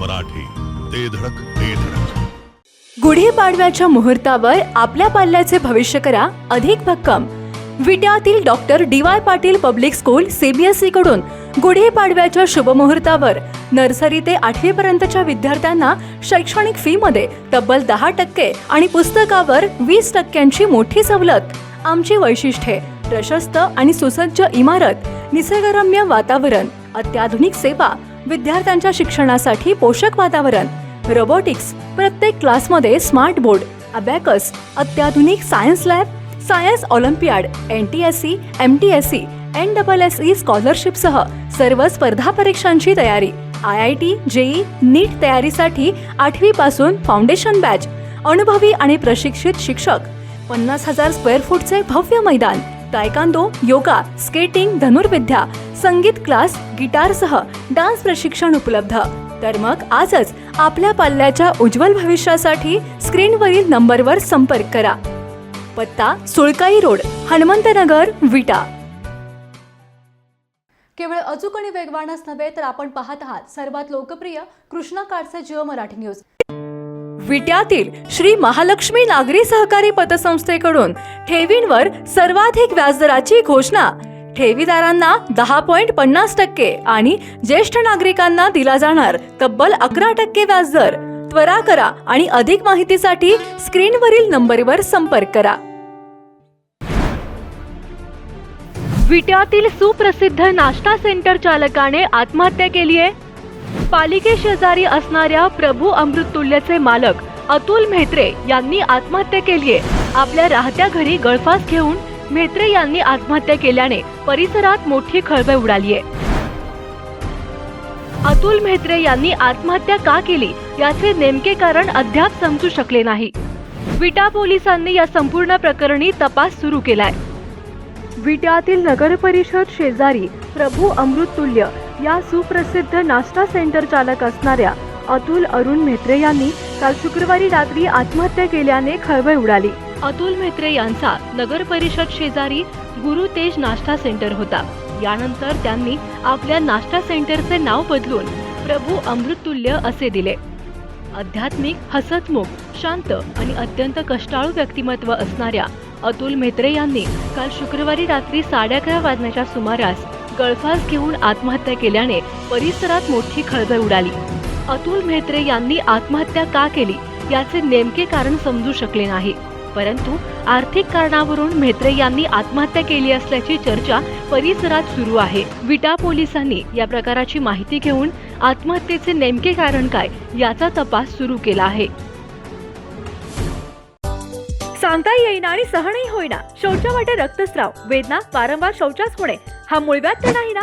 मराठी. ते धडक ते धडक. गुढीपाडव्याच्या मुहूर्तावर आपल्या पाल्याचे भविष्य करा अधिक भक्कम. विट्यातील doctor D Y Patil public school CBSE कडून गुढीपाडव्याच्या शुभमुहूर्तावर नर्सरी ते आठवी पर्यंतच्या विद्यार्थ्यांना शैक्षणिक फी मध्ये तब्बल दहा टक्के आणि पुस्तकावर वीस टक्क्यांची मोठी सवलत. आमची वैशिष्ट्ये प्रशस्त आणि सुसज्ज इमारत निसर्गरम्य वातावरण अत्याधुनिक सेवा विद्यार्थ्यांच्या शिक्षणासाठी पोषक वातावरण रोबोटिक्स प्रत्येक क्लासमध्ये स्मार्ट बोर्ड अबॅकस अत्याधुनिक science lab science olympiad N T S C M T S C N double S E स्कॉलरशिपसह सर्व स्पर्धा परीक्षांची तयारी. I I T JEE NEET तयारीसाठी आठवी पासून फाउंडेशन बॅच अनुभवी आणि प्रशिक्षित शिक्षक पन्नास हजार स्क्वेअर फूटचे भव्य मैदान तायकांदो योगा स्केटिंग धनुर्विद्या संगीत क्लास गिटारसह डान्स प्रशिक्षण उपलब्ध. तर मग आजच आपल्या पाल्याच्या उज्ज्वल भविष्यासाठी स्क्रीनवरील नंबरवर संपर्क करा. पत्ता सुळकाई रोड हनुमंतनगर विटा. केवळ अचूक आणि वेगवानच नव्हे तर आपण पाहत आहात सर्वात लोकप्रिय कृष्णा काडचे जिओ मराठी न्यूज. विट्यातील श्री महालक्ष्मी नागरी सहकारी पतसंस्थेकडून ठेवींवर सर्वाधिक व्याजदराची घोषणा. ठेवीदारांना दहा पॉईंट पन्नास टक्के आणि ज्येष्ठ नागरिकांना दिला जाणार तब्बल अकरा टक्के व्याजदर. त्वरा करा आणि अधिक माहितीसाठी स्क्रीनवरील नंबरवर संपर्क करा. विट्यातील सुप्रसिद्ध नाश्ता सेंटर चालकाने आत्महत्या केली आहे. पालिके शेजारी असणाऱ्या प्रभू अमृततुल्यचे मालक अतुल म्हेत्रे यांनी आत्महत्या केली आहे. आपल्या राहत्या घरी गळफास घेऊन म्हेत्रे यांनी आत्महत्या केल्याने परिसरात मोठी खळबळ उडाली आहे अतुल म्हेत्रे यांनी आत्महत्या का केली याचे नेमके कारण अद्याप समजू शकले नाही. विटा पोलिसांनी या संपूर्ण प्रकरणी तपास सुरू केलाय. विट्यातील नगर परिषद शेजारी प्रभू अमृततुल्य या सुप्रसिद्ध नाश्ता सेंटर चालक असणाऱ्या अतुल अरुण म्हेत्रे यांनी काल शुक्रवारी रात्री आत्महत्या केल्याने खळबळ उडाली. अतुल म्हेत्रे यांचा नगर परिषद शेजारी गुरु तेज नाश्ता सेंटर होता. यानंतर त्यांनी आपल्या नाश्ता सेंटरचे नाव बदलून प्रभू अमृततुल्य असे दिले. आध्यात्मिक हसतमुख शांत आणि अत्यंत कष्टाळू व्यक्तिमत्व असणाऱ्या अतुल म्हेत्रे यांनी काल शुक्रवारी रात्री साडे अकरा वाजण्याच्या सुमारास गळफास घेऊन आत्महत्या केल्याने परिसरात मोठी खळबळ उडाली. अतुल म्हेत्रे यांनी आत्महत्या का केली याचे नेमके कारण समजू शकले नाही. परंतु आर्थिक कारणावरून म्हेत्रे यांनी आत्महत्या केली असल्याची चर्चा परिसरात सुरू आहे. विटा पोलिसांनी या प्रकाराची माहिती घेऊन आत्महत्येचे नेमके कारण काय याचा तपास सुरू केला आहे. सांगता येईना आणि सहनही होईना. शौचा वाटे रक्तस्राव वेदना वारंवार शौचास होणे हा मुळव्यात तर नाही ना?